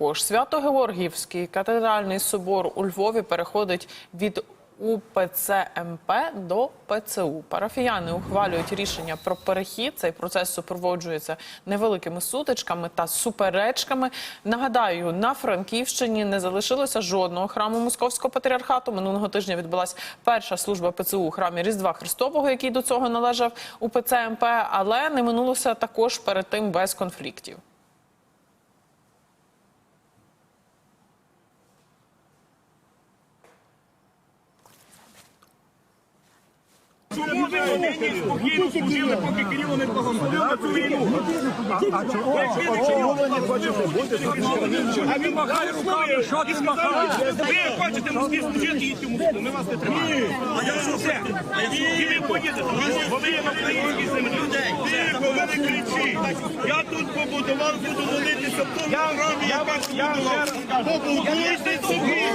також Свято-Георгіївський катедральний собор у Львові переходить від УПЦ МП до ПЦУ. Парафіяни ухвалюють рішення про перехід. Цей процес супроводжується невеликими сутичками та суперечками. Нагадаю, на Франківщині не залишилося жодного храму Московського патріархату. Минулого тижня відбулася перша служба ПЦУ у храмі Різдва Христового, який до цього належав УПЦ МП, але не минулося також перед тим без конфліктів. Чому ви вони спокійно служили, поки Кирило не благословив на я. Я тут побудував, буду молитися в тому храмі, я вас побудував. Побудуйте собі